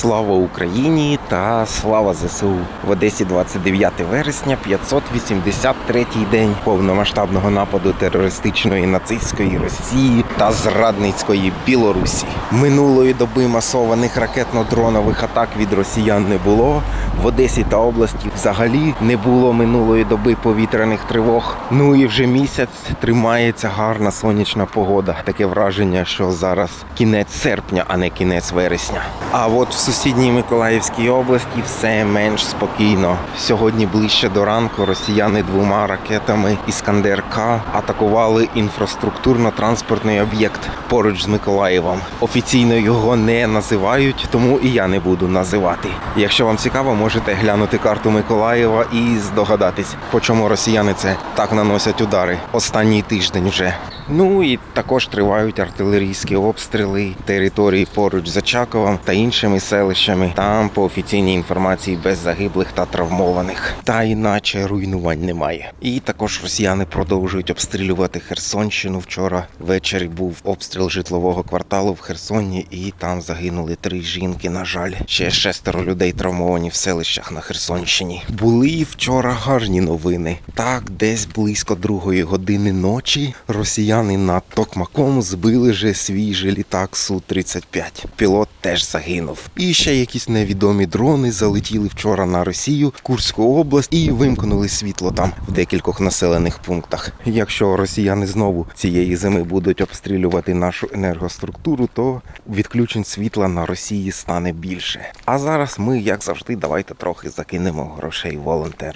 Слава Україні та слава ЗСУ в Одесі 29 вересня, 583 день повномасштабного нападу терористичної нацистської Росії та зрадницької Білорусі. Минулої доби масованих ракетно-дронових атак від росіян не було. В Одесі та області взагалі не було минулої доби повітряних тривог. Ну і вже місяць тримається гарна сонячна погода. Таке враження, що зараз кінець серпня, а не кінець вересня. А от в сусідній Миколаївській області все менш спокійно. Сьогодні ближче до ранку росіяни двома ракетами Іскандер К атакували інфраструктурно-транспортний об'єкт поруч з Миколаєвом. Офіційно його не називають, тому і я не буду називати. Якщо вам цікаво, можете глянути карту Миколаєва і здогадатись, по чому росіяни це так наносять удари останній тиждень вже. Ну і також тривають артилерійські обстріли території поруч з Очаковом та іншими селищами. Там, по офіційній інформації, без загиблих та травмованих. Та іначе руйнувань немає. І також росіяни продовжують обстрілювати Херсонщину. Вчора ввечері був обстріл житлового кварталу в Херсоні, і там загинули три жінки. На жаль, ще шестеро людей травмовані в селищах на Херсонщині. Були вчора гарні новини. Так, десь близько другої години ночі росіяни над Токмаком збили же свій літак Су-35. Пілот теж загинув. І ще якісь невідомі дрони залетіли вчора на Росію, в Курську область і вимкнули світло там в декількох населених пунктах. Якщо росіяни знову цієї зими будуть обстрілювати нашу енергоструктуру, то відключень світла на Росії стане більше. А зараз ми, як завжди, давайте трохи закинемо грошей волонтерам.